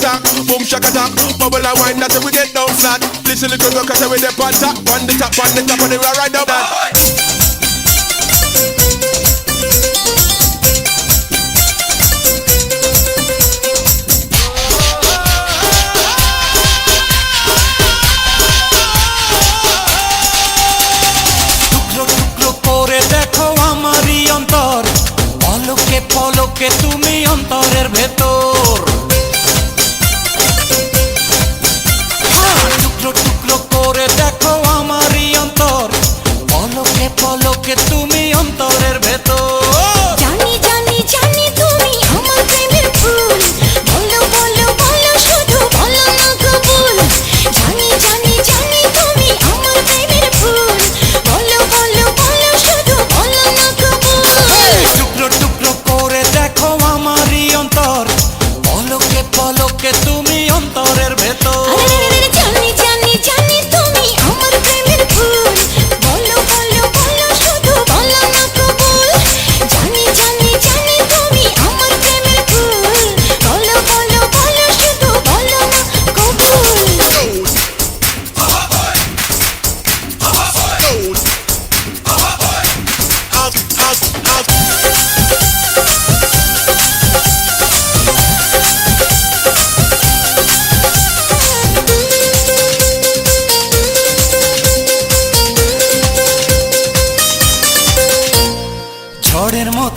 attack, boom shaka tap, bubble and wine until we get down flat. Listen little girl, cause we the on top, on the top, on the top, on the right, right down back. পলকে তুমি অন্তরের ভেতর পলকে তুমি?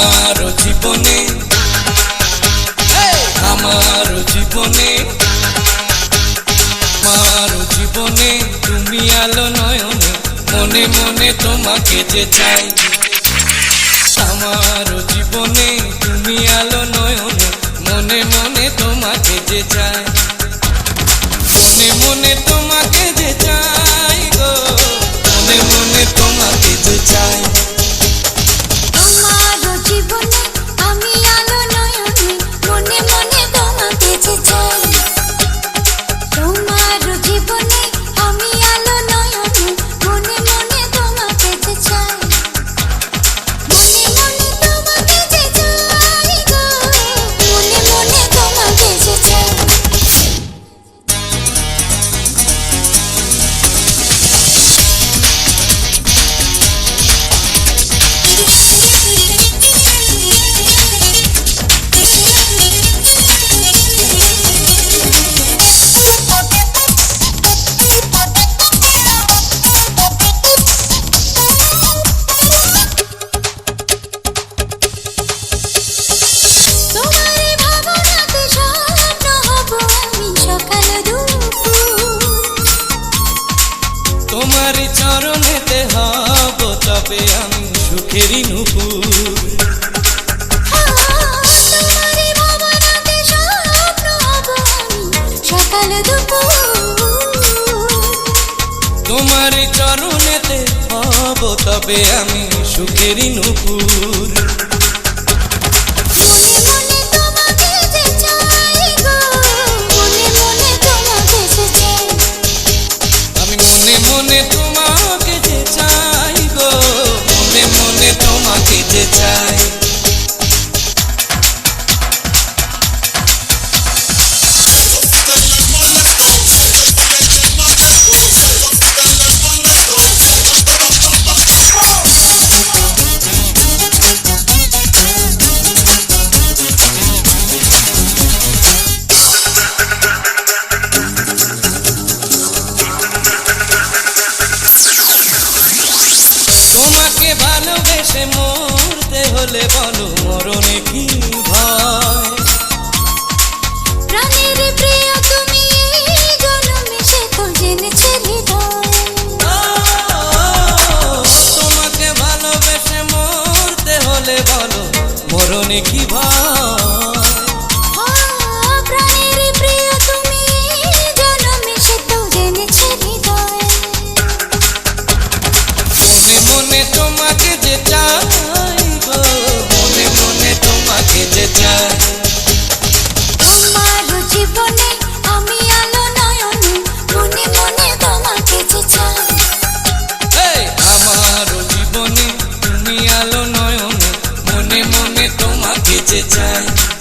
আমার জীবনে আমার জীবনে আমার জীবনে তুমি আলো নয়নে মনে মনে তোমাকে যে চাই। আমার জীবনে তুমি আলো নয়নে মনে মনে তোমাকে যে চাই। মনে মনে তো তোমার চরণেতে হব তবে আমি সুখেরি নুপুর। ভালোবেসে মরতে হলে বলো মরণে কি ভয়? তোমাকে ভালোবেসে মরতে হলে বলো মরণে কি ভয়? তোমাকে যে চাই।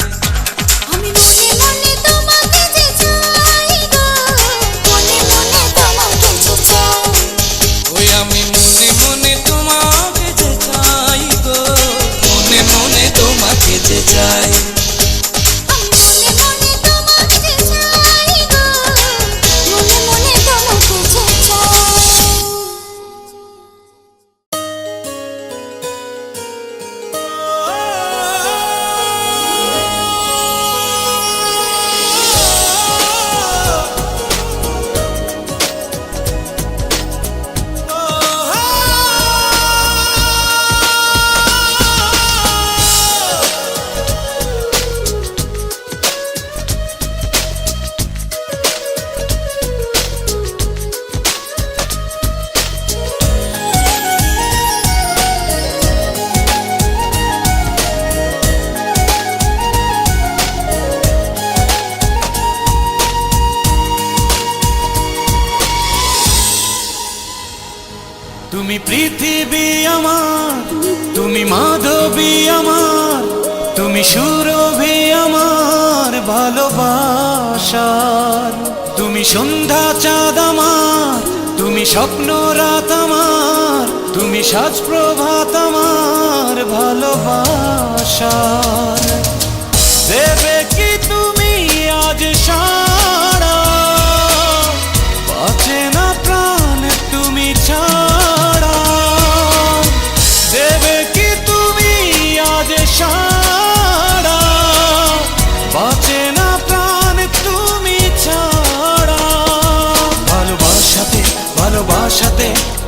স্বপ্ন রাত আমার তুমি সাজ প্রভাত আমার ভালোবাসা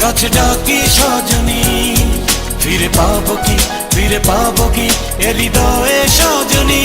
কাছে ডাকি সজনী। ফিরে পাবো কি ফিরে পাবো কি এ হৃদয়ে সজনী।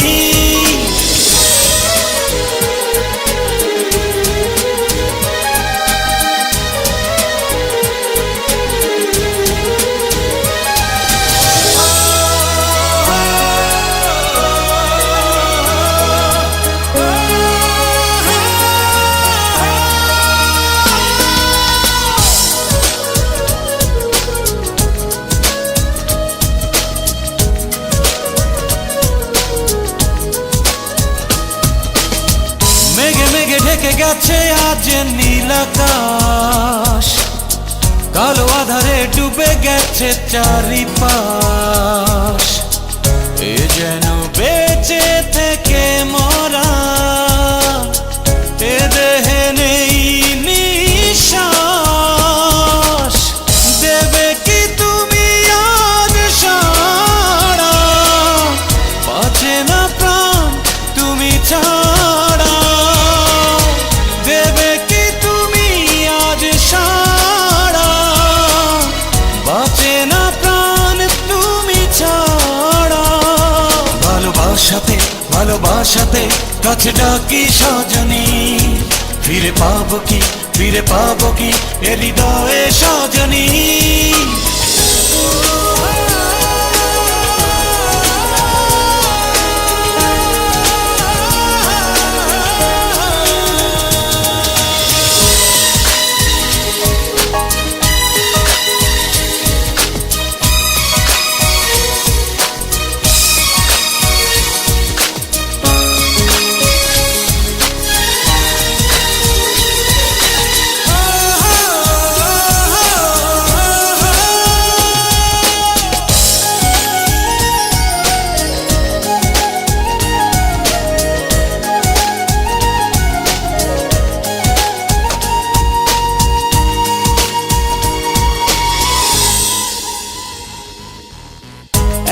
গেছে আজ নীলাকাশ কালো আধারে ডুবে গেছে চারিপাশ। কাছে ডাকি সজনী। ফিরে পাব কি ফিরে পাব কি এ হৃদয়ে সজনী।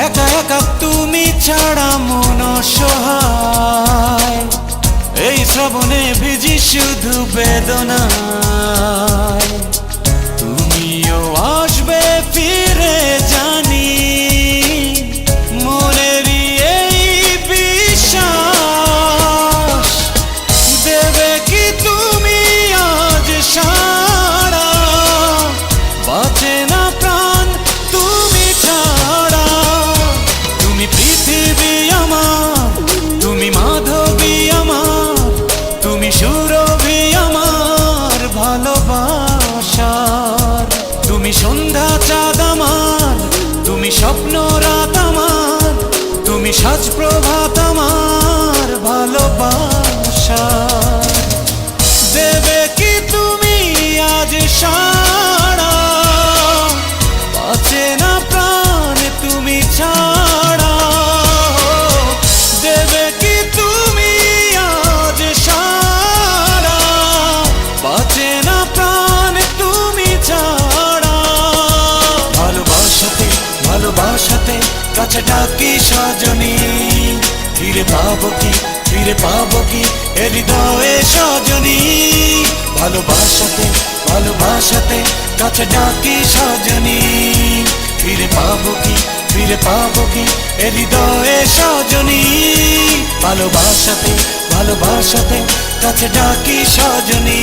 একা একা তুমি ছাড়া মন সহায় এই শ্রবণে ভিজি শুধু বেদনায়। কাছে ডাকি সজনী। ফিরে পাবো কি, ফিরে পাবো কি এ হৃদয়ে সজনী? ভালোবাসাতে ভালোবাসাতে কাছে ডাকি সজনী। ফিরে পাবো কি, ফিরে পাবো কি এ হৃদয়ে সজনী? ভালোবাসাতে ভালোবাসাতে কাছে ডাকি সজনী।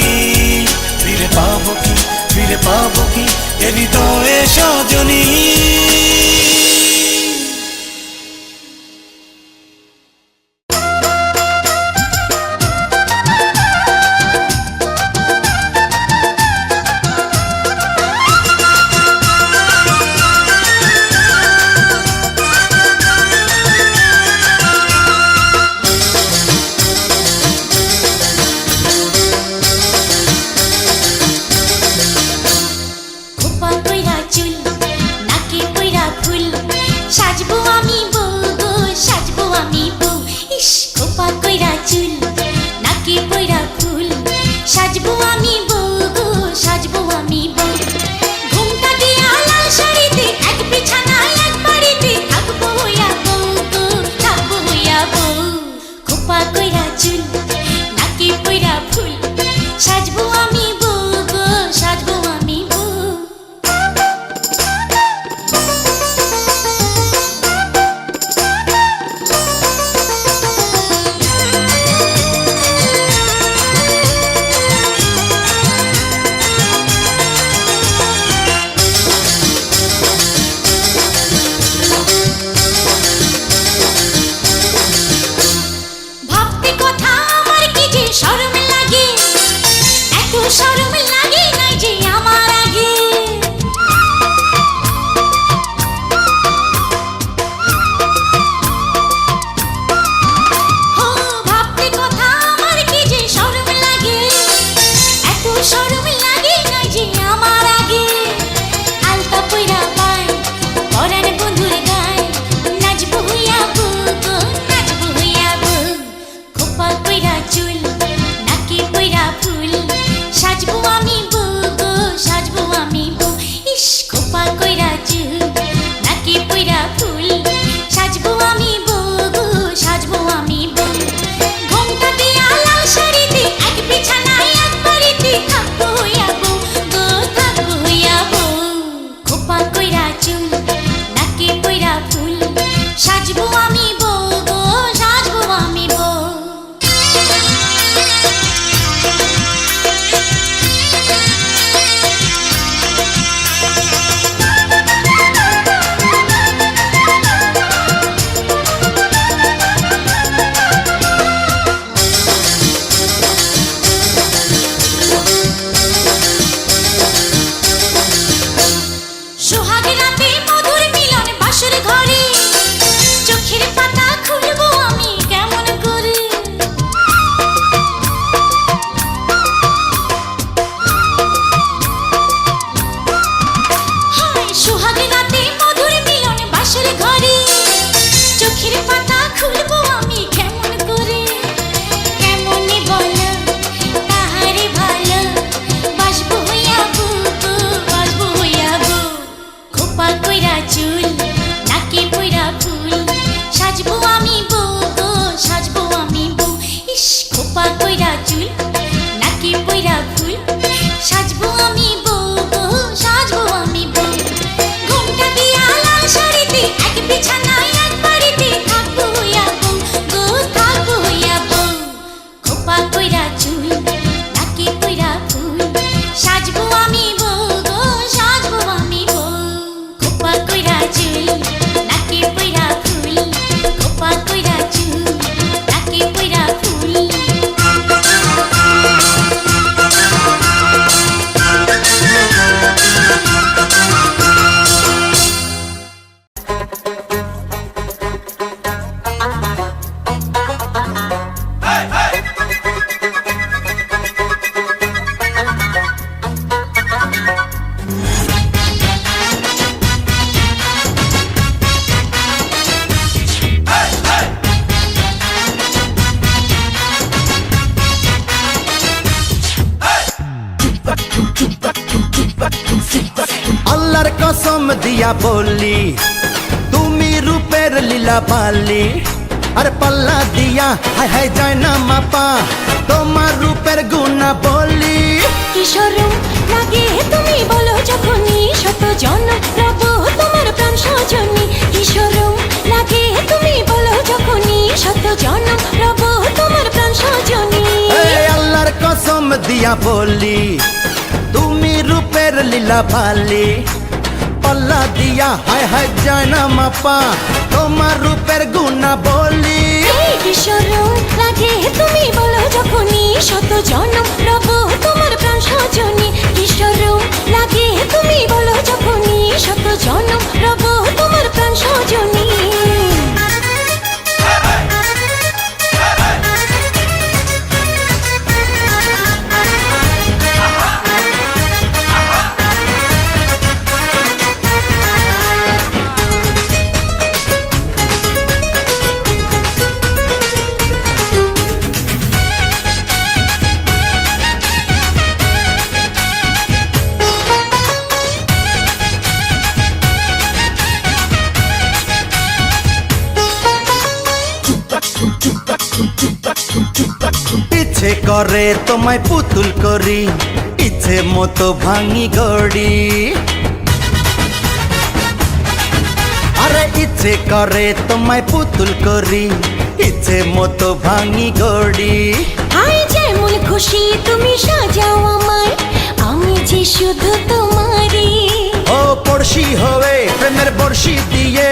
ফিরে পাবো কি, ফিরে পাবো কি এ হৃদয়ে সজনী? বললি তুমি রূপের লীলা পালি আর পাল্লা দিয়া হায় হায় যায় না মাপা তোমার রূপের গুণা বলি কিশোর লাগে তুমি বলো যখনই শত জন প্রভু তোমার প্রাণ সজনী কিশোর লাগে তুমি বলো যখনই শত জন প্রভু তোমার প্রাণ সজনী আল্লাহর কসম দিয়া বললি তুমি রূপের লীলা পালি পাল্লা দিয়া হায় হায় যায় না মাপা তোমার রূপের গুণা বলি। কিশোর লাগে তুমি বলো যখনই শত জন প্রভু তোমার প্রাণ সজনী। কিশোর লাগে তুমি বলো যখনই শত জন প্রভু তোমার প্রাণ সজনী। ইচ্ছে করে, তোমায় পুতুল করি, ইচ্ছে মতো ভাঙি গড়ি আরে ইচ্ছে করে, তোমায় পুতুল করি, ইচ্ছে মতো ভাঙি গড়ি আই যেমন খুশি, তুমি সাজাও আমায়, আমি যে শুধু তোমারই। পড়শি হবে, প্রেমের বর্ষি দিয়ে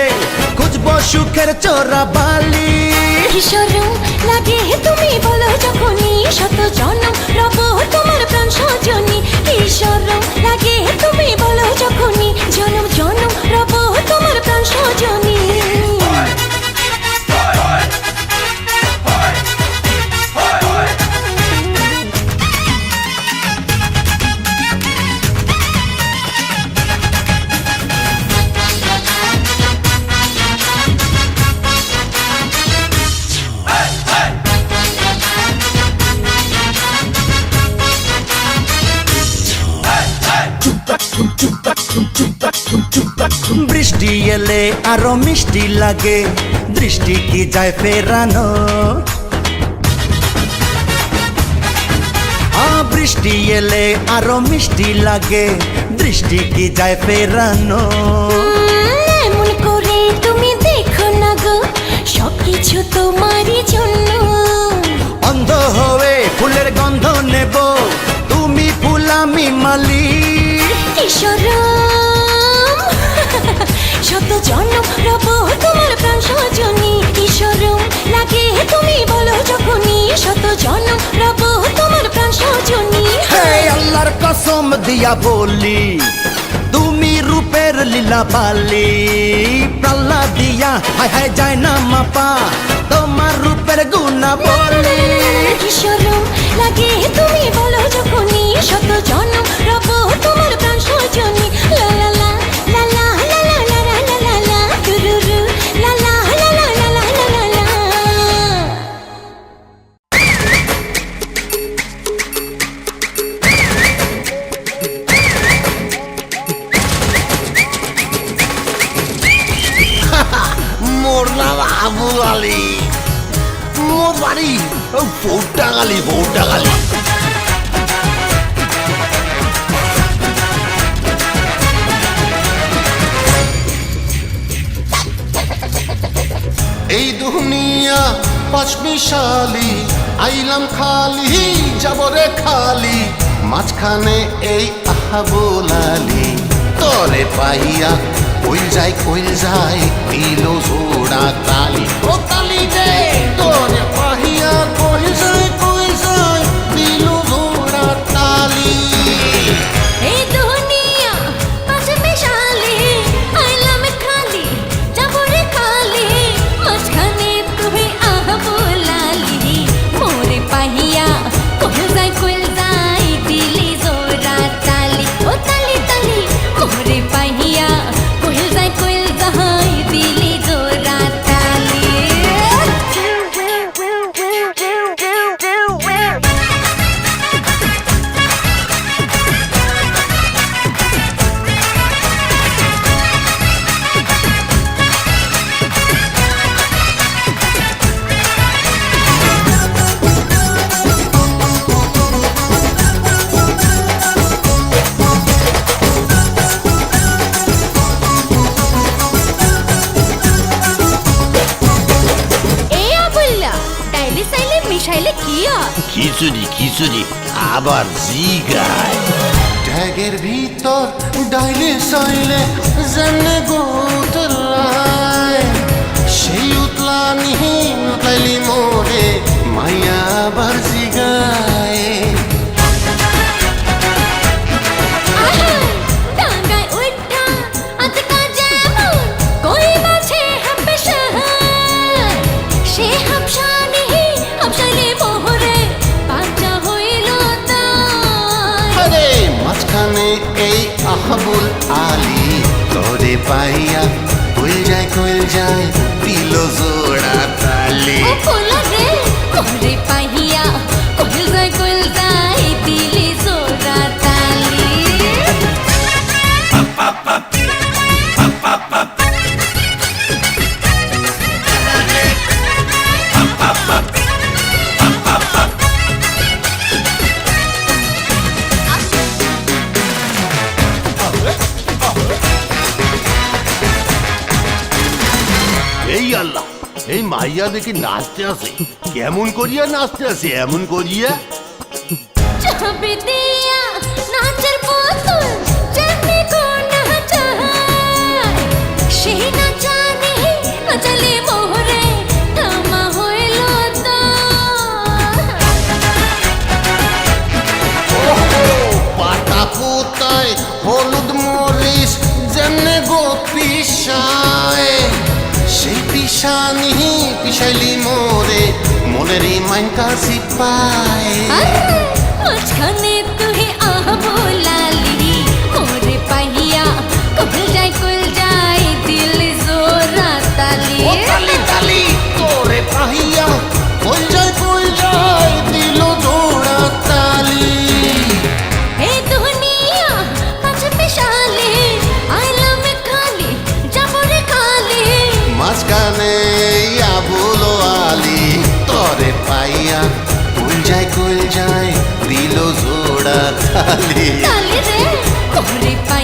খুঁজবো সুখের চোরা বালি। কিশোরু লাগে তুমি বলো যখনই, শত জনম রব তোমার প্রাণ সজনী। কিশোরু লাগে তুমি বলো যখনই, জনম জনম রব তোমার প্রাণ সজনী। এলে আরও মিষ্টি লাগে। দৃষ্টি কি যায় ফেরানো? বৃষ্টি এলে আরও মিষ্টি লাগে। দৃষ্টি কি যায় ফেরানো? এমন করে তুমি দেখো না গো সবকিছু তোমারই জন্য। অন্ধ হয়ে ফুলের গন্ধ নেব তুমি ফুল আমি মালি। ঈশ্বরম দিয়া বলি তুমি রূপের লীলা পালি প্রাল্লা দিয়া হায় হায় যায় না মাপা তোমার রূপের গুণা বলি ঈশ্বরম লাগে তুমি বলো যখনই শত জন্ম রব তোমার প্রাণ সজনী লা আবু আলী মোর বাড়ি ভোটাগালি ভোটাগালি এই দুনিয়া পাঁচমিশালি, আইলাম খালি যাবরে খালি। মাঝখানে এই আহা বোলালি তরে পাইয়া কইল যায় কইল যায়, দিল জোড়া তালি। con মাইয়া দেখি নাচতে আসে। কেমন করিয়া নাচতে আসে? এমন করিয়া শালি মোরে মনেরই মাইন কাশি পায় মাঝখানে তালি তালে